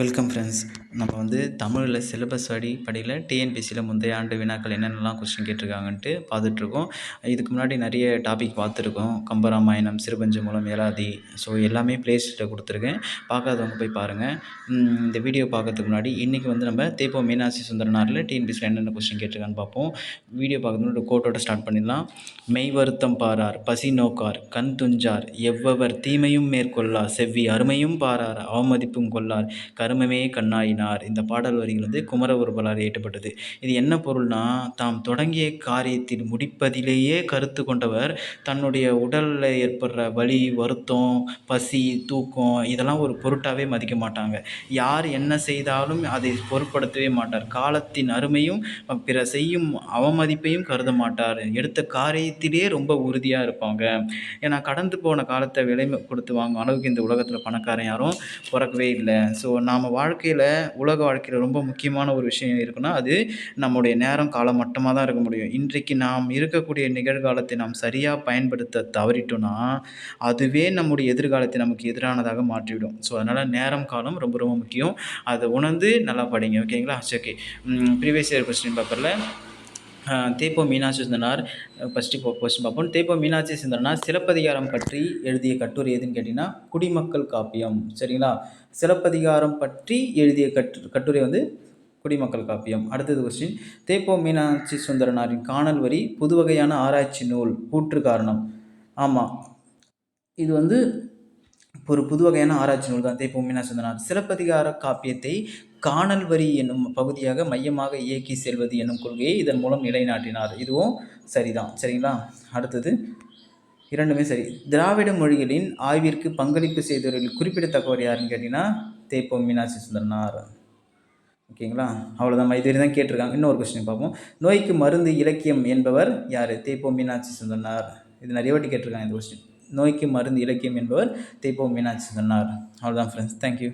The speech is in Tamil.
வெல்கம் ஃப்ரெண்ட்ஸ் நம்ம வந்து தமிழில் சிலபஸ் அடிப்படையில் டிஎன்பிசியில் முந்தைய ஆண்டு வினாக்கள் என்னென்னலாம் கொஸ்டின் கேட்டிருக்காங்கன்ட்டு பார்த்துட்ருக்கோம். இதுக்கு முன்னாடி நிறைய டாபிக் பார்த்துருக்கோம். கம்பராமாயணம் சிறுபஞ்சு மூலம் ஏலாதி. ஸோ எல்லாமே ப்ளேலிஸ்ட்டில் கொடுத்துருக்கேன். பார்க்காதவங்க போய் பாருங்கள் இந்த வீடியோ பார்க்கறதுக்கு முன்னாடி இன்றைக்கி வந்து நம்ம தேப்போ மீனாட்சி சுந்தரனாரில் டிஎன்பிசியில் என்னென்ன கொஸ்டின் கேட்டிருக்கான்னு பார்ப்போம். வீடியோ பார்க்கறது முன்னாடி கோட்டோட ஸ்டார்ட் பண்ணிடலாம். மெய் வருத்தம் பாரார் பசி நோக்கார் கண் துஞ்சார் எவ்வவர் தீமையும் மேற்கொள்ளார் செவ்வி அருமையும் பாரார் அவமதிப்பும் கொள்ளார் கருமமே கண்ணாயினார். இந்த பாடல் வரிகள் வந்து குமரகுருபலார் இயற்றப்பட்டது. இது என்ன பொருள்னா தாம் தொடங்கிய காரியத்தில் முடிப்பதிலேயே கருத்து கொண்டவர் தன்னுடைய உடலில் ஏற்படுற வலி வருத்தம் பசி தூக்கம் இதெல்லாம் ஒரு பொருட்டாகவே மதிக்க மாட்டாங்க. யார் என்ன செய்தாலும் அதை பொருட்படுத்தவே மாட்டார். காலத்தின் அருமையும் பிற செய்யும் அவமதிப்பையும் கருத மாட்டார். எடுத்த காரியத்திலே ரொம்ப உறுதியாக இருப்பாங்க. ஏன்னா கடந்து போன காலத்தை விலை கொடுத்து வாங்கும் அளவுக்கு இந்த உலகத்தில் பணக்காரன் யாரும் பிறக்கவே இல்லை. ஸோ நாம் வாழ்க்கையில் உலக வாழ்க்கையில் ரொம்ப முக்கியமான ஒரு விஷயம் இருக்குன்னா அது நம்முடைய நேரம் காலம் மட்டுமாக தான் இருக்க முடியும். இன்றைக்கு நாம் இருக்கக்கூடிய நிகழ்காலத்தை நாம் சரியாக பயன்படுத்த தவறிட்டோம்னா அதுவே நம்முடைய எதிர்காலத்தை நமக்கு எதிரானதாக மாற்றிவிடும். ஸோ அதனால் நேரம் காலம் ரொம்ப ரொம்ப முக்கியம். அதை உணர்ந்து நல்லா படிங்க. ஓகேங்களா சரி ஓகே ப்ரீவியஸ் இயர் கொஸ்டின் பேப்பரில் தேப்போ மீனாட்சி சுந்தரனார் ஃபஸ்ட்டு இப்போ கொஸ்டின் பார்ப்போம். தேப்போ மீனாட்சி சுந்தரனார் சிலப்பதிகாரம் பற்றி எழுதிய கட்டுரை எதுன்னு கேட்டிங்கன்னா குடிமக்கள் காப்பியம். சரிங்களா? சிலப்பதிகாரம் பற்றி எழுதிய கட்டு கட்டுரை வந்து குடிமக்கள் காப்பியம். அடுத்தது கொஸ்டின் தேப்போ மீனாட்சி சுந்தரனாரின் காணல் வரி புது வகையான ஆராய்ச்சி நூல் கூற்று காரணம். ஆமாம் இது வந்து ஒரு புது வகையான ஆராய்ச்சி நூல் தான் தேப்போ மீனாட்சி சுந்தரனார். சிலப்பதிகார காப்பியத்தை காணல் வரி என்னும் பகுதியாக மையமாக இயக்கி செல்வது என்னும் கொள்கையை இதன் மூலம் நிலைநாட்டினார். இதுவும் சரிதான். சரிங்களா? அடுத்தது இரண்டுமே சரி. திராவிட மொழிகளின் ஆய்விற்கு பங்களிப்பு செய்தவர்கள் குறிப்பிடத்தக்கவர் யாருன்னு கேட்டிங்கன்னா தேப்போ மீனாட்சி சுந்தரனார். ஓகேங்களா? அவ்வளோதான் இது தான் கேட்டிருக்காங்க. இன்னொரு கொஸ்டின் பார்ப்போம். நோய்க்கு மருந்து இலக்கியம் என்பவர் யார்? தேப்போ மீனாட்சி சுந்தரனார். இது நிறைய வாட்டி கேட்டிருக்காங்க இந்த கொஸ்டின் நோய்க்கு மருந்து இலக்கியம் என்பவர் தேப்போ மீனாட்சி சுந்தரனார். அவ்வளோதான் ஃப்ரெண்ட்ஸ் தேங்க்யூ